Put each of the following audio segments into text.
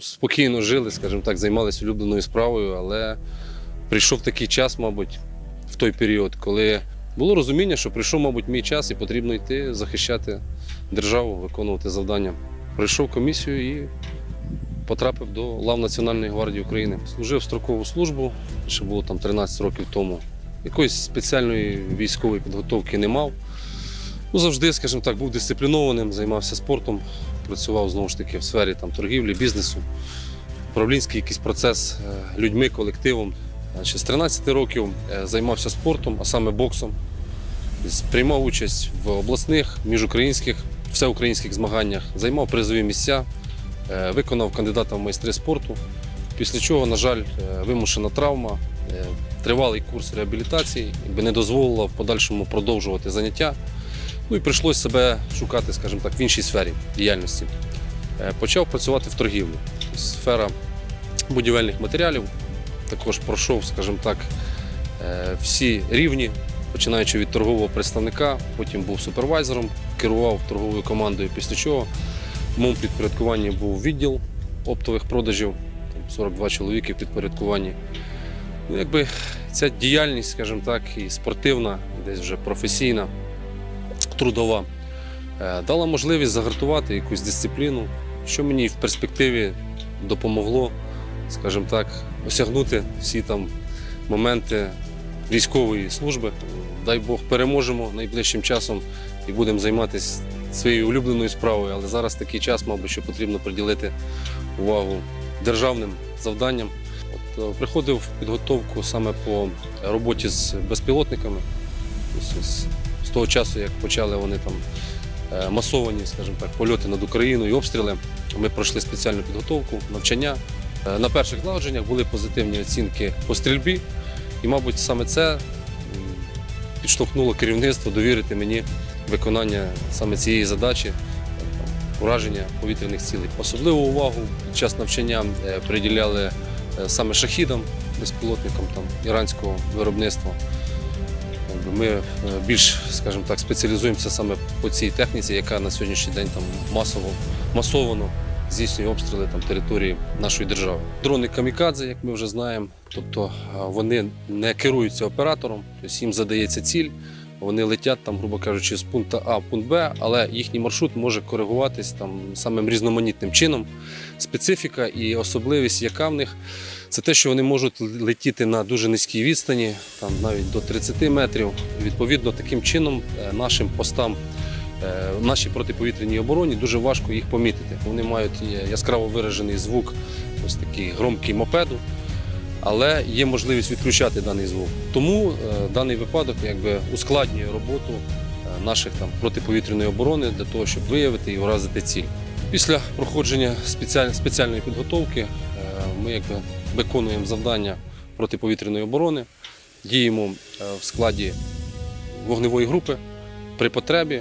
Спокійно жили, скажімо так, займалися улюбленою справою, але прийшов такий час, мабуть, в той період, коли було розуміння, що прийшов, мабуть, мій час і потрібно йти захищати державу, виконувати завдання. Прийшов комісію і потрапив до лав Національної гвардії України. Служив строкову службу, ще було там 13 років тому. Якоїсь спеціальної військової підготовки не мав. Ну, завжди, скажімо так, був дисциплінованим, займався спортом, працював знову ж таки в сфері там, торгівлі, бізнесу, управлінський якийсь процес е, людьми, колективом. Ще з 13 років е, займався спортом, а саме боксом. Приймав участь в обласних, міжукраїнських, всеукраїнських змаганнях, займав призові місця, е, виконав кандидата в майстри спорту. Після чого, на жаль, вимушена травма, тривалий курс реабілітації, якби не дозволила в подальшому продовжувати заняття. Ну і прийшлося себе шукати, скажімо так, в іншій сфері діяльності. Е, Почав працювати в торгівлі. Сфера будівельних матеріалів. Також пройшов, скажімо так, е, всі рівні, починаючи від торгового представника, потім був супервайзером, керував торговою командою, після чого в моєму підпорядкуванні був відділ оптових продажів, там 42 чоловіки в підпорядкуванні. Ну, якби ця діяльність, скажімо так, і спортивна, і десь вже професійна, трудова, е, дала можливість загартувати якусь дисципліну, що мені в перспективі допомогло, скажімо так, осягнути всі там моменти військової служби. Дай Бог переможемо найближчим часом і будемо займатися своєю улюбленою справою. Але зараз такий час, мабуть, що потрібно приділити увагу державним завданням. От, е, приходив в підготовку саме по роботі з безпілотниками. З- того часу, як почали вони там е, масовані, скажімо так, польоти над Україною і обстріли, ми пройшли спеціальну підготовку, навчання. Е, На перших злагодженнях були позитивні оцінки по стрільбі, і, мабуть, саме це підштовхнуло керівництво довірити мені виконання саме цієї задачі. Ураження повітряних цілей. Особливу увагу під час навчання е, приділяли саме шахідам, безпілотникам там, іранського виробництва. Якби Ми е, більш, скажімо так, спеціалізуємося саме по цій техніці, яка на сьогоднішній день там масово масовано здійснює обстріли там території нашої держави. Дрони камікадзе, як ми вже знаємо, тобто е, вони не керуються оператором, тобто їм задається ціль. Вони летять там, грубо кажучи, з пункту А в пункт Б, але їхній маршрут може коригуватись там самим різноманітним чином. Специфіка і особливість, яка в них, це те, що вони можуть летіти на дуже низькій відстані, там навіть до 30 метрів. Відповідно, таким чином е, нашим постам, е, нашій протиповітряній обороні дуже важко їх помітити. Вони мають е, яскраво виражений звук, ось такий громкий мопеду, але є можливість відключати даний звук. Тому е, даний випадок якби ускладнює роботу е, наших там протиповітряної оборони для того, щоб виявити і вразити ціль. Після проходження спеціаль- спеціальної підготовки е, ми якби виконуємо завдання протиповітряної оборони, діємо в складі вогневої групи. При потребі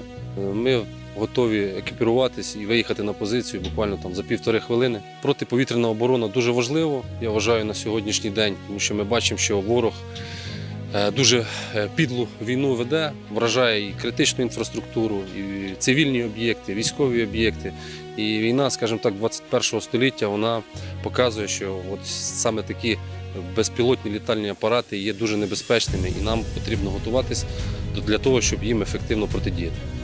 ми готові екіпіруватись і виїхати на позицію буквально там за півтори хвилини. Протиповітряна оборона дуже важливо, я вважаю, на сьогоднішній день, тому що ми бачимо, що ворог е, дуже е, підлу війну веде, вражає і критичну інфраструктуру, і цивільні об'єкти, військові об'єкти. І війна, скажімо так, 21-го століття вона показує, що от саме такі безпілотні літальні апарати є дуже небезпечними, і нам потрібно готуватись для того, щоб їм ефективно протидіяти.